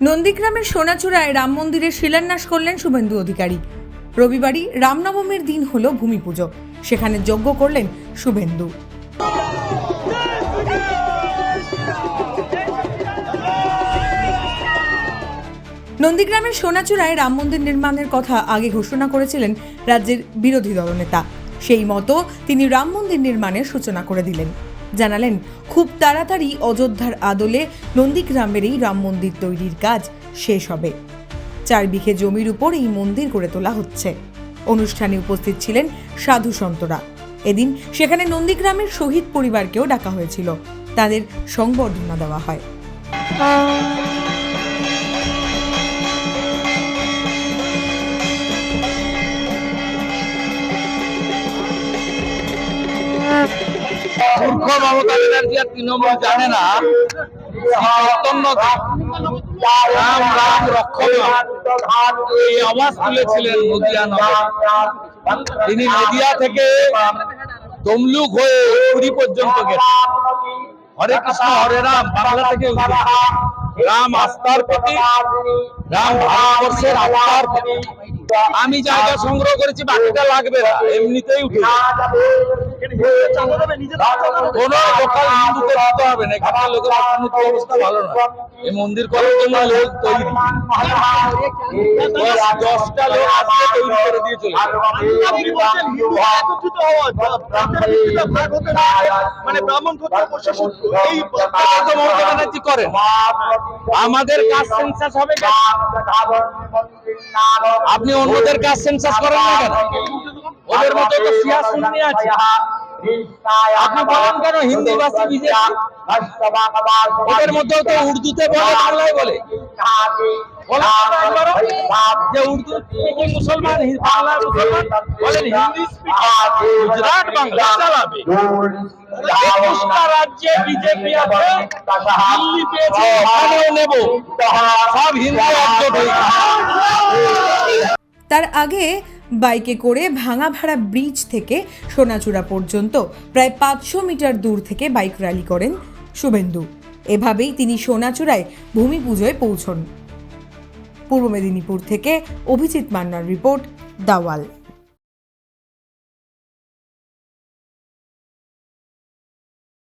নন্দীগ্রামের সোনাচূড়ায় রাম মন্দিরের শিলান্যাস করলেন শুভেন্দু অধিকারী। রবিবারই রামনবমীর দিন হল ভূমি পুজো। সেখানে যজ্ঞ করলেন শুভেন্দু। নন্দীগ্রামের সোনাচূড়ায় রাম মন্দির নির্মাণের কথা আগে ঘোষণা করেছিলেন রাজ্যের বিরোধী দলনেতা। সেই মতো তিনি রাম মন্দির নির্মাণের সূচনা করে দিলেন। জানালেন, খুব তাড়াতাড়ি অযোধ্যার আদলে নন্দীগ্রামের এই রাম মন্দির তৈরির কাজ শেষ হবে। চার বিঘে জমির উপর এই মন্দির গড়ে তোলা হচ্ছে। অনুষ্ঠানে উপস্থিত ছিলেন সাধু সন্তরা। এদিন সেখানে নন্দীগ্রামের শহীদ পরিবারকেও ডাকা হয়েছিল। তাদের সংবর্ধনা দেওয়া হয়। মূর্খ মমতা ব্যানার্জি আর তৃণমূল জানে না। রাম রাম এই আওয়াজ তুলেছিলেন তিনি নদিয়া থেকে পর্যন্ত হরে হরে রাম রাম ভারতবর্ষের আস্থার প্রতি। আমি জায়গা সংগ্রহ করেছি, বাকিটা লাগবে না। এমনিতেই উঠে। কোন লোকাল হিন্দুকে দিতে হবে না এখানে লোকের অর্থনৈতিক অবস্থা ভালো না এই মন্দির করার জন্য লোক তৈরি। দশটা লোক আজকে তৈরি করে দিয়ে চলে আপনি বলছেন হিন্দু একত্রিত হওয়া ব্রাহ্মণের বিরুদ্ধে ভাগ হতে না মানে আমাদের কাজ সেন্সাস হবে আপনি অন্যদের কাজ সেন্সাস করেন না কেন? মতো তো সিয়া শুননি আছে আপনি বলেন কেন হিন্দি ভাষী বিজেপি ওদের মধ্যেও তো উর্দুতে বলে বাংলায় বলে। বলেন তো একবারও যে উর্দু মুসলমান হি- মুসলমান বলেন হিন্দি গুজরাট বাংলা চালাবে। একুশটা রাজ্যে বিজেপি আছে দিল্লি পেয়েছে এখানেও নেব। সব হিন্দু একজোট হয়েছে তার আগে বাইকে করে ভাঙা ভাড়া ব্রিজ থেকে সোনাচূড়া পর্যন্ত প্রায় পাঁচশো মিটার দূর থেকে বাইক র্যালি করেন শুভেন্দু। এভাবেই তিনি সোনাচূড়ায় ভূমি পুজোয় পৌঁছন। পূর্ব মেদিনীপুর থেকে অভিজিৎ মান্নার রিপোর্ট, দাওয়াল।